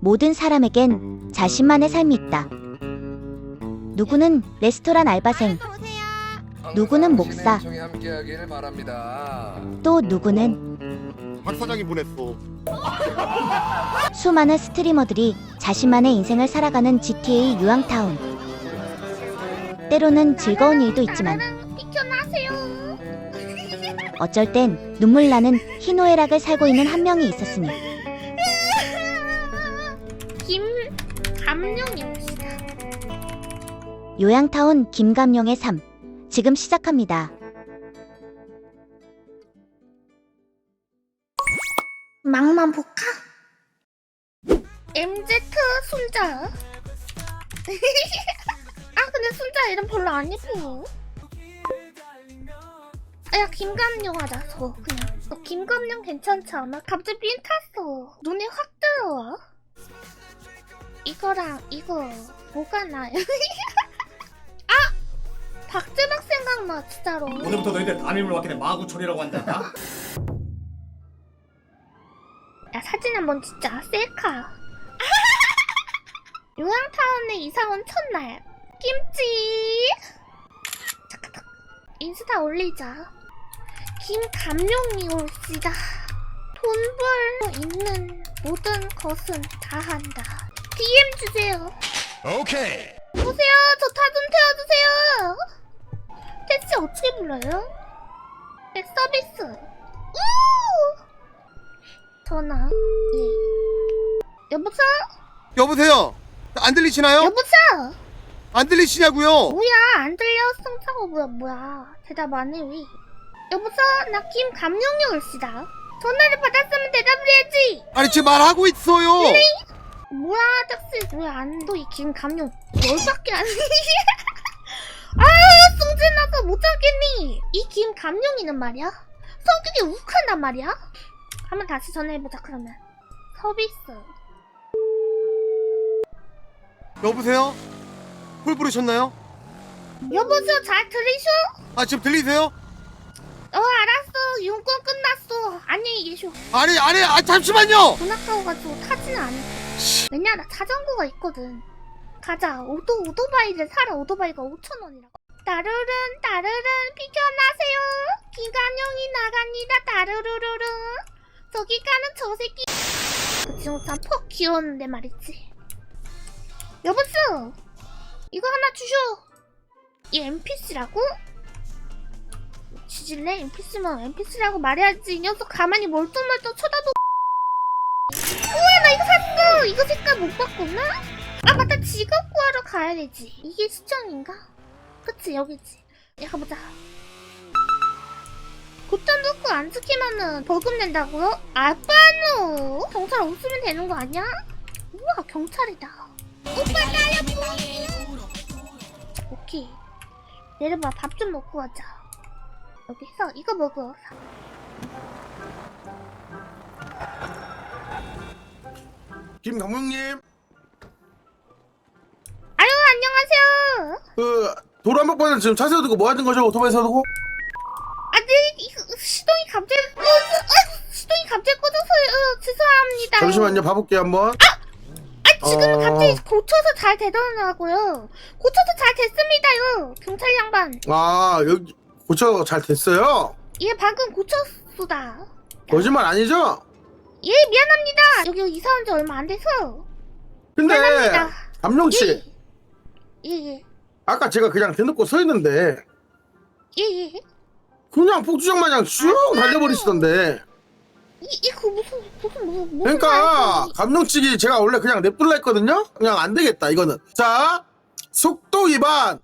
모든 사람에겐 자신만의 삶이 있다. 누구는 레스토랑 알바생, 누구는 목사. 청에 함께하기를 바랍니다. 또 누구는 박 사장이 보냈어. 수많은 스트리머들이 자신만의 인생을 살아가는 GTA 유황타운. 때로는 즐거운 일도 있지만 비켜나세요. 어쩔 땐 눈물 나는 희노애락을 살고 있는 한 명이 있었으니 감룡입니다. 요양타운 김감룡의 삶 지금 시작합니다. 막만 볼까? MZ 순자. 아 근데 순자 이름 별로 안 예뻐. 아, 야 김감룡 하자 저 그냥. 어, 김감룡 괜찮지 않아? 갑자기 삔 탔어. 눈이 확. 이거랑 이거 뭐가 나요? 아 박재박 생각나 진짜로. 오늘부터 너희들 담임을 맡게 된 마구철이라고 한다. 야 사진 한번 찍자 셀카 요양타운에 이사 온 첫날 김치. 인스타 올리자 김감룡이 올시다 돈벌 있는 모든 것은 다 한다 DM 주세요 오케이. 보세요 저 타 좀 태워주세요 택시 어떻게 불러요? 네, 서비스 우! 전화 예 여보세요? 여보세요. 안 들리시나요? 여보세요? 안 들리시냐고요? 뭐야 안 들려 승차고 뭐야 뭐야 대답 안 해 왜? 여보세요? 나 김감룡이 올시다 전화를 받았으면 대답을 해야지 아니 지금 말하고 있어요. 뭐야 택시 왜안도이 김감룡 열받게 안 해? 아 승진나서 못 참겠니 이 김 감룡이는 말이야 성격이 욱한단 말이야 한번 다시 전화해보자 그러면 서비스 여보세요? 홀 부르셨나요? 여보세요 잘 들리쇼? 아 지금 들리세요? 어 알았어 용건 끝났어 안녕히 계쇼 아니 아니 아 잠시만요. 돈 아까워가지고 타지는 않을 왜냐 나 자전거가 있거든. 가자. 오토 오토바이를 사라 오토바이가 5천원이라고. 따르릉 따르릉 비켜나세요. 기관용이 나갑니다. 따르르르릉. 저기 가는 저 새끼. 그 친구 참퍽 귀여웠는데 말이지. 여보스! 이거 하나 주쇼 이 NPC라고? 지질래? NPC면 NPC라고 말해야지. 이 녀석 가만히 멀뚱멀뚱 쳐다보 우와 나 이거 샀어. 이거 색깔 못 바꿨나? 아 맞다. 직업 구하러 가야 되지. 이게 시청인가? 그치 여기지. 야 가보자. 곧전 넣고 안 지키면은 벌금 낸다고요? 아빠노! 경찰 없으면 되는 거 아니야? 우와 경찰이다. 오빠 나야 오케이. 내려봐. 밥 좀 먹고 가자. 여기서 이거 먹어 김강명님, 아유 안녕하세요 그 도란박반은 지금 차 세워두고 뭐 하는 거죠? 오토바이 세워두고? 아, 네, 이거 시동이 갑자기 꺼져, 아, 시동이 갑자기 꺼져서요. 죄송합니다. 잠시만요, 봐볼게요 한번. 아, 지금 어. 갑자기 고쳐서 잘 되더라고요. 고쳐서 잘 됐습니다요. 경찰 양반. 아 여기 고쳐 잘 됐어요. 얘 방금 고쳤수다. 거짓말 아니죠? 예, 미안합니다. 여기 이사 온 지 얼마 안 돼서. 근데 미안합니다. 감룡 씨, 예, 예, 아까 제가 그냥 대놓고 서 있는데 예, 예. 그냥 폭주정 마냥 쭉 달려버리시던데. 이, 이거 무슨, 무슨, 무슨, 무슨. 그러니까 말이지? 감룡 측이 제가 원래 그냥 냅둘라 했거든요. 그냥 안 되겠다 이거는. 자, 속도 위반.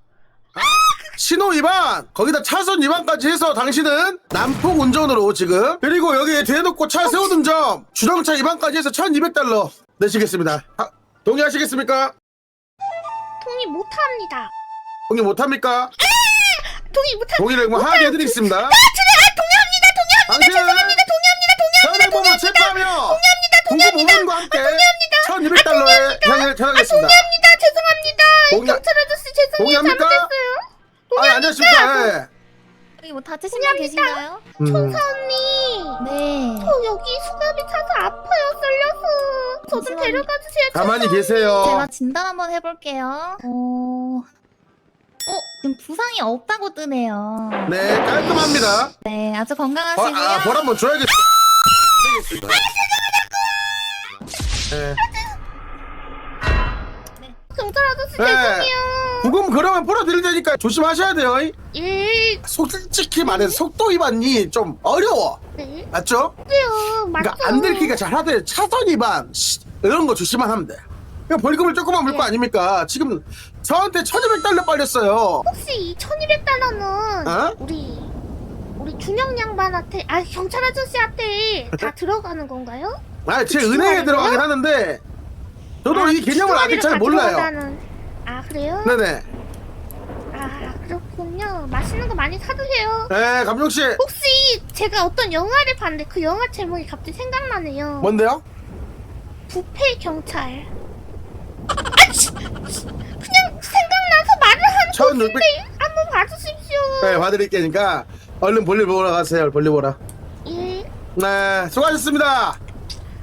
아, 신호 위반 거기다 차선 위반까지 해서 당신은 난폭 운전으로 지금 그리고 여기 대놓고 차 세우는 점 주정차 위반까지 해서 1200달러 내시겠습니다 아, 동의하시겠습니까? 동의 못합니다. 동의 못합니까? 동의 못합니다. 동의를 뭐 하게 해드리겠습니다 아, 동의합니다. 동의합니다. 당신은 죄송합니다. 동의합니다. 동의합니다. 현행범을 체포하며 동의합니다. 공급 5분과 함께 1200달러의 형을 전하겠습니다 동의합니다. 죄송합니다. 동의- 경찰 아저씨 죄송해요. 동의합니까? 잘못했어요. 아니 안녕하십니까 예. 여기 뭐 다치신 분 계신가요? 음. 천사 언니. 네. 저 여기 수갑이 차서 아파요. 썰려서. 저좀 데려가 주세요. 가만히 계세요. 제가 진단 한번 해볼게요. 어... 어, 지금 부상이 없다고 뜨네요. 네, 깔끔합니다. 네, 아주 어, 건강하시고요. 아, 벌 한번 줘야겠다. 네. 경찰 아저씨 네. 죄송해요. 부금 그러면 풀어드릴 테니까 조심하셔야 돼요. 일, 솔직히 말해서 속도 위반이 좀 어려워. 네. 맞죠? 그러니까 안 들키기가 잘 하되 차선 위반 시- 이런 거 조심만 하면 돼. 그냥 벌금을 조금만 물거 예. 아닙니까? 지금 저한테 1200달러 빨렸어요. 혹시 이 1200달러는 어? 우리 우리 준영 양반한테 아 경찰 아저씨한테 다 들어가는 건가요? 아, 제그 은행에? 들어가긴 하는데 저도 아, 이 개념을 아직 잘 몰라요. 가져간다는- 아 그래요? 네네. 아 그렇군요. 맛있는 거 많이 사드세요. 네, 감정 씨. 혹시 제가 어떤 영화를 봤는데 그 영화 제목이 갑자기 생각나네요. 뭔데요? 부패 경찰. 아, 그냥 생각나서 말을 1600. 건데 한번 봐주십시오. 네, 봐드릴 테니까 얼른 볼일 보러 가세요. 볼일 보러. 예. 네, 수고하셨습니다.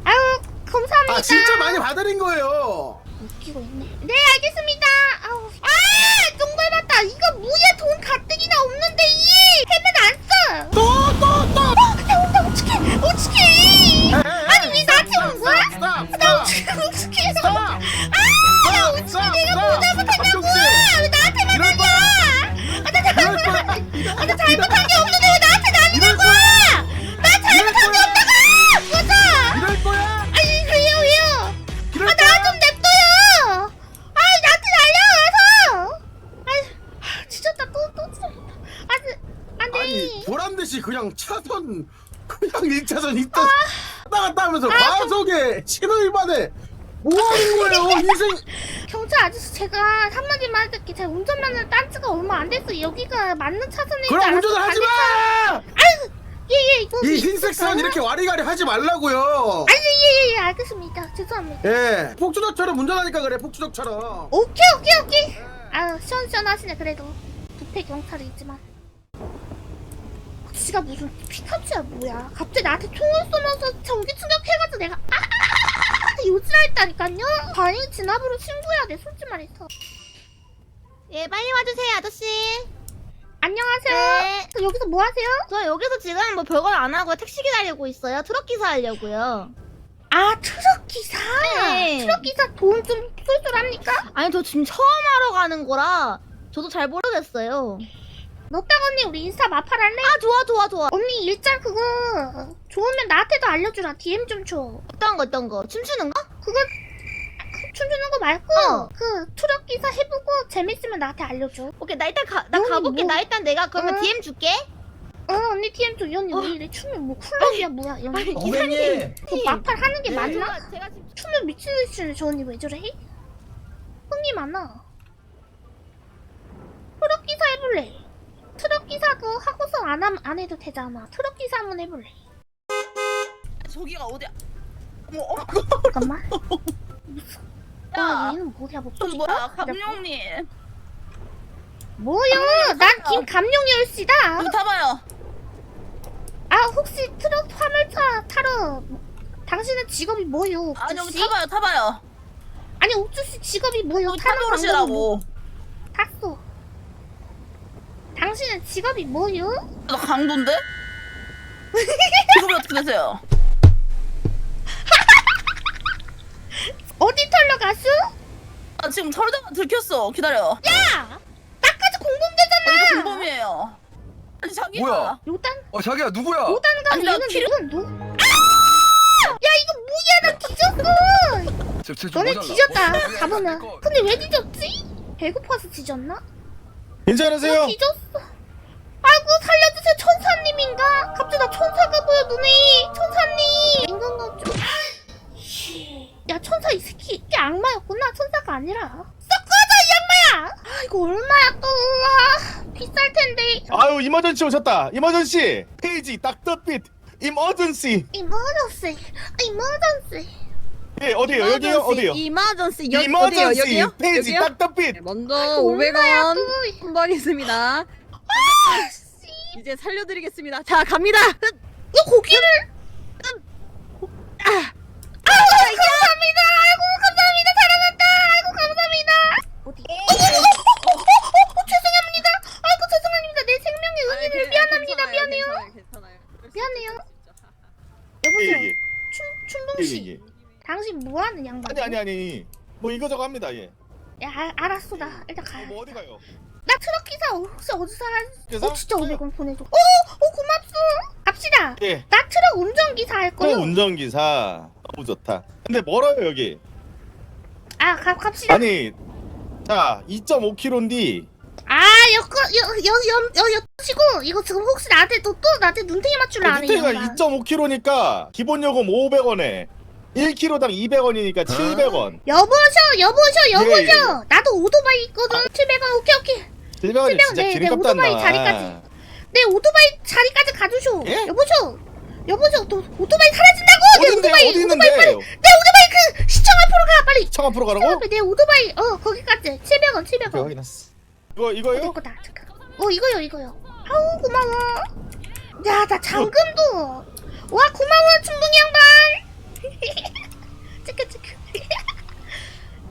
아유 감사합니다. 아, 진짜 많이 봐드린 거예요. 웃기고 있네. 네, 알겠습니다. 맞다. 이거 뭐야? 돈 가뜩이나 없는데 이 해면 안 써. 또, 또, 또. 어, 나 온다. 어떡해? 어떡해? 할게 제가 운전면허 딴 지가 얼마 안 됐어요. 여기가 맞는 차선인 줄 그럼 알았어. 운전을 하지 마! 예, 예, 이거. 이 흰색 선 이렇게 와리가리 하지 말라고요 아니, 예, 예, 예, 알겠습니다. 죄송합니다. 예 폭주족처럼 운전하니까 그래 폭주족처럼 오케이, 오케이, 오케이. 아유, 시원시원하시네, 그래도. 부패 경찰이지만. 지가 무슨 피카츄야, 뭐야. 갑자기 나한테 총을 쏘면서 전기 충격해가지고 내가 아 요지랄 했다니까요. 다행히 진압으로 신고해야 돼, 솔직히 말해서. 예, 빨리 와주세요, 아저씨. 안녕하세요. 네. 저 여기서 뭐 하세요? 저 여기서 지금 뭐 별걸 안 하고 택시 기다리고 있어요. 트럭 기사 하려고요. 아, 트럭 기사. 네. 트럭 기사 돈 좀 쏠쏠합니까? 아니, 저 지금 처음 하러 가는 거라 저도 잘 모르겠어요. 너딱 언니 우리 인스타 마팔할래? 아, 좋아, 좋아, 좋아. 언니 일장 그거 좋으면 나한테도 알려주라. DM 좀 줘. 어떤 거, 어떤 거? 춤추는 거? 그거 그 춤추는 거 말고 어. 그 트럭 기사 해보고 재밌으면 나한테 알려줘. 오케이, 나 일단 가, 나 음, 가볼게. 뭐. 나 일단 내가 그러면 응. DM 줄게. 어 언니 DM 줘. 이 언니 왜 이래 춤이 뭐 쿨럽이야 뭐야 이 언니. 선생님. 그 마팔 하는 게 네, 맞나? 제가, 제가 지금 춤을 미친 듯이 추네 저 언니 왜 저래? 흥이 많아. 트럭 기사 해볼래. 트럭 기사도 하고서 안, 함, 안 해도 되잖아. 트럭 기사 한번 해볼래. 저기가 어디야? 잠깐만. 와 뭐야 뭐저 뭐야, 감룡님. 뭐요? 난 김감룡열 씨다. 좀 타봐요. 아 혹시 트럭 화물차 타러 당신은 직업이 뭐요? 아니, 옥주 여기 씨? 타봐요, 타봐요. 아니 옥주 씨 직업이 뭐요? 여기 타는 뭐? 타보시라고. 탔어. 당신은 직업이 뭐요? 나 강도인데? 직업이 어떻게 되세요? 어디 털러 가수? 아, 지금 털다가 들켰어. 기다려. 야! 나까지 공범되잖아. 이거 공범이에요. 아니, 자기야. 뭐야? 요단 어 자기야 누구야? 요단가 아니, 나 얘는 키를- 이건 누? 아! 야 이거 뭐야 나 뒤졌어. 저, 저, 저 너네 모자라. 뒤졌다. 내 거. 근데 왜 뒤졌지? 배고파서 뒤졌나? 괜찮으세요? 나 뒤졌어. 아이고 살려주세요 천사님인가? 갑자기 나 천사가 보여 눈에 천사님 인간가 좀. 야 천사 이 새끼 이게 악마였구나 천사가 아니라. 썩 꺼져 이 악마야. 아 이거 얼마야 또 아, 비쌀 텐데. 아유 이머전시 오셨다 이머전시 페이지 닥터핏 이머전시 이머전시 이머전시. 예 어디에요 여기요 어디요 이마전시 이머전시 페이지 닥터핏 먼저 얼마야 500원 또. 한번 있습니다. 이제 살려드리겠습니다. 자 갑니다. 이 고기를. 아, 감사합니다. 아이고 감사합니다. 살아났다. 아이고 감사합니다. 어디? 어, 어, 어, 죄송합니다. 아이고 죄송합니다. 내 생명의 은인을 미안합니다. 미안해요. 괜찮아요. 미안해요. 여보세요. 예예. 춘 춘봉 씨. 예, 예, 예. 당신 뭐 하는 양반? 아니 아니 아니. 뭐 이거 저거 합니다. 예. 야 아, 알았어 나 예, 일단 가. 어, 뭐 어디 가요? 나 트럭 기사 혹시 어디서 한? 어 진짜 500원 보내줘. 오, 오 고맙소. 갑시다. 예. 나 트럭 운전기사 할 거요. 운전기사. 너무 좋다. 근데 멀어요 여기. 아 가, 갑시다 아니 자 2.5km인데 아 여거 여여여여 치고 이거 지금 혹시 나한테 또, 또 나한테 눈탱이 맞출라 하네 루테가 양반 2.5km니까 기본 요금 500원에 1km당 200원이니까 700원. 여보셔 여보셔 여보셔 예, 예. 나도 오토바이 있거든 700원 오케이 오케이 700원이 700원, 진짜 네, 네, 기름값도 안 오토바이 나와. 자리까지. 내 오토바이 자리까지 가주쇼 예? 여보셔 여보셔 또 오토바이 사라진다고? 내 어딘데? 오토바이 어디 오토바이 있는데? 빨리 내 오토바이 그 시청 앞으로 가 빨리. 청 앞으로 시청 가라고? 앞에 내 오토바이 어 거기까지. 700원 오케이 700원 확인했어. 이거 이거요? 거다? 잠깐. 어 이거요 이거요. 아우 고마워. 야 나 잠금도. 와 고마워 충동이 양반. 찌끄 찌끄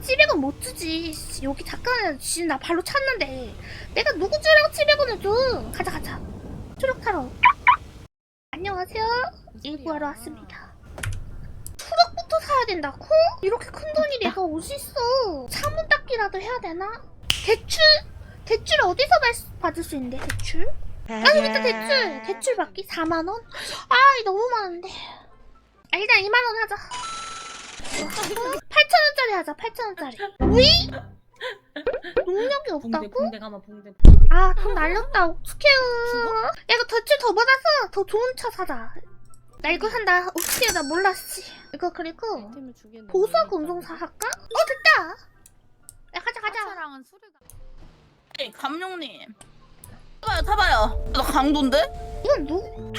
700원 못 주지. 씨, 여기 잠깐 지금 나 발로 찼는데. 내가 누구 주라고 700원을 줘? 가자 가자. 타러 안녕하세요 일구하러 왔습니다 트럭부터 사야 된다고? 이렇게 큰 돈이 내가 어딨어 차문 닦기라도 해야 되나? 대출? 대출 어디서 받- 받을 수 있는데 대출? 아 여기 있다 대출 대출 받기 4만원? 아 너무 많은데 아 일단 2만원 하자 8천원짜리 하자 8천원짜리 위? 능력이 없다고? 가마 붕대. 아 돈 날렸다 어떡해요 야 이거 대출 더 받아서 더 좋은 차 사자 나 이거 산다 어떡해 나 몰랐지 이거 그리고 보수하고 운송사 할까? 어 됐다 야 가자 가자 차랑은 술을 에이 감룡님. 타봐요 타봐요. 나 강도인데? 이건 누?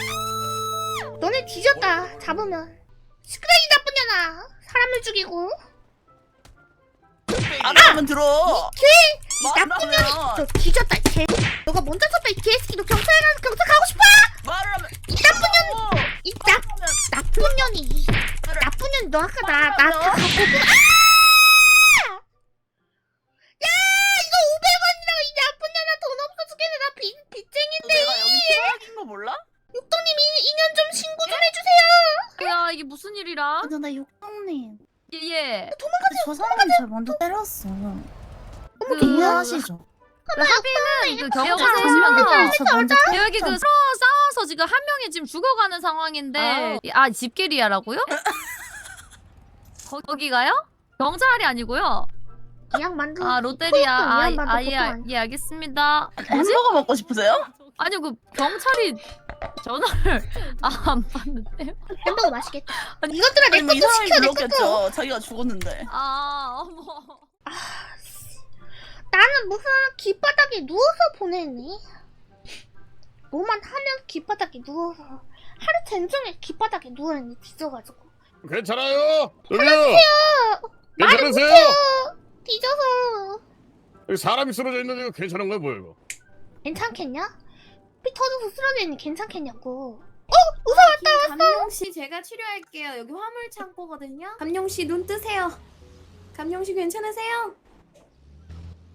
너네 뒤졌다. 잡으면. 시끄러이 나쁜 년아. 사람을 죽이고. 안 하면 들어. 개! 나쁜 년이. 말하면 너 뒤졌다. 개. 너가 먼저 쳤다. 이 개새끼. 너 경찰 경찰 가고 싶어? 말을 하면 이 나쁜 년. 이 나, 하면 나쁜 년이. 이 나쁜 년. 너 아까 나, 나다 갖고 그. 아! 야! 이거 500원이라고 이 나쁜 년아 돈 없어 죽겠네. 나 빚, 너 빚쟁인데. 내가 여기 트럭인 거 몰라? 육동님 이, 이년 좀 신고 좀 해주세요. 야 이게 무슨 일이라? 근데 나 육성님. 예예. 저 사람이 저 먼저 때렸어. 그 이해하시죠? 그 합의는 그저 먼저 여기 그 서로 싸워서 지금 한 명이 지금 죽어가는 상황인데 아 집게리아라고요? 거- 거기가요? 경찰이 아니고요. 이 양반도. 아 롯데리아 이 아, 아, 예, 알-. 예 알겠습니다. 햄버거 먹고 싶으세요? 아니 그 경찰이 전화를 아, 안 받는데요? 햄버거 맛있겠다. 이것들아 내 아니 뭐 것도 이상하게 시켜 내 것도. 불렀겠죠. 자기가 죽었는데. 아 어머. 나는 무슨 길바닥에 누워서 보내니? 뭐만 하면 길바닥에 누워서 하루 종일 길바닥에 누워있니 뒤져가지고 괜찮아요. 저기요. 말을 괜찮으세요? 못해요 뒤져서 여기 사람이 쓰러져 있는데 이거 괜찮은 거야 뭐야 이거? 괜찮겠냐? 피 터져서 쓰러져 있니 괜찮겠냐고 어? 우사 왔다 감룡 씨 제가 치료할게요. 여기 화물 창고거든요. 감룡 씨 눈 뜨세요. 감룡 씨 괜찮으세요?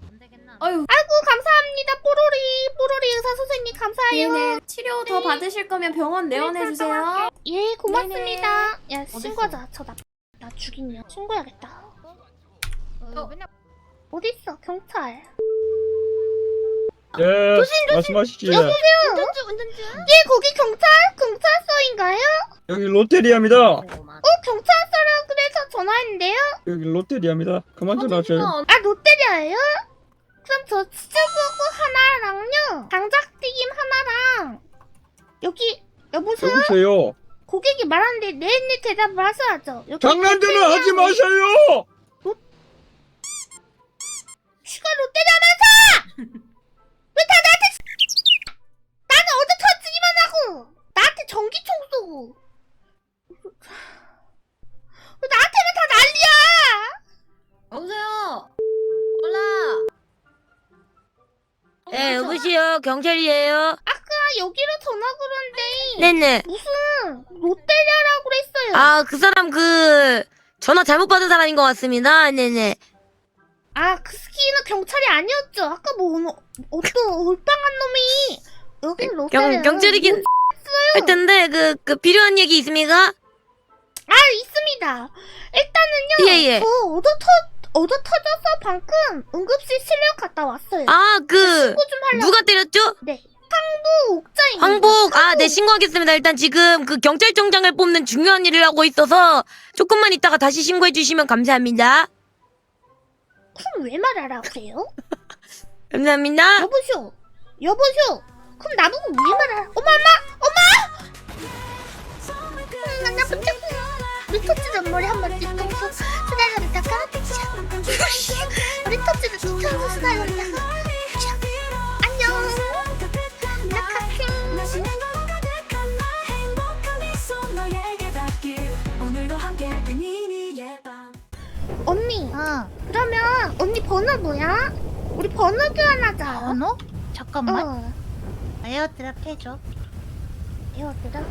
안 되겠나? 아유, 아이고 감사합니다 뽀로리 뽀로리 의사 선생님 감사해요 네네. 치료 더 네. 받으실 거면 병원 내원해 주세요. 예 고맙습니다 야 신고하자 저나 나 죽이냐 신고해야겠다 어, 맨날 어딨어 경찰 예, 말씀하시지. 운전중 운전중 예 거기 경찰 경찰서인가요? 여기 롯데리아입니다. 어 경찰서라 그래서 전화했는데요 여기 롯데리아입니다. 그만 좀 하세요. 아 롯데리아예요? 그럼 저 치즈버거 하나랑요 장작튀김 하나랑 여기 여보세요? 여보세요. 고객이 말하는데 네네 대답을 하셔야죠 여기 장난전을 하지 롯데리아 마세요. 슈가 롯데리아면서 왜 다 나한테 나는 어제 터지기만 하고 나한테 전기총 쏘고 왜 나한테는 다 난리야 여보세요. 몰라. 네, 여보세요. 경찰이에요. 아까 여기로 전화 걸었는데 네네. 무슨 롯데리아라고 그랬어요 아, 그 사람 그 전화 잘못 받은 사람인 것 같습니다. 네네. 아, 그 스키는 경찰이 아니었죠. 아까 뭐 어떤 올빵한 놈이 여기 경 경찰이긴 할 텐데 그 그 필요한 얘기 있습니까? 아 있습니다. 일단은요. 예 예. 저 얻어 터 얻어 터져서 방금 응급실 실려 갔다 왔어요. 아 그 신고 좀 하려고. 누가 때렸죠? 네. 항부 옥자입니다. 황복 아 네. 신고하겠습니다. 일단 지금 그 경찰청장을 뽑는 중요한 일을 하고 있어서 조금만 있다가 다시 신고해 주시면 감사합니다. 그럼 왜 말을 하세요? 감사합니다. 여보쇼. 여보쇼. 그럼 나보고 왜 말을? 어머 엄마 엄마. 음, 나나 붙잡고 우리 토치는 머리 한번 뒤통수 수다려다가 우리 토치는 뒤통수 수다려다가 언니 번호 뭐야? 우리 번호 교환하자. 번호? 잠깐만 어. 에어드랍 해줘 에어드랍.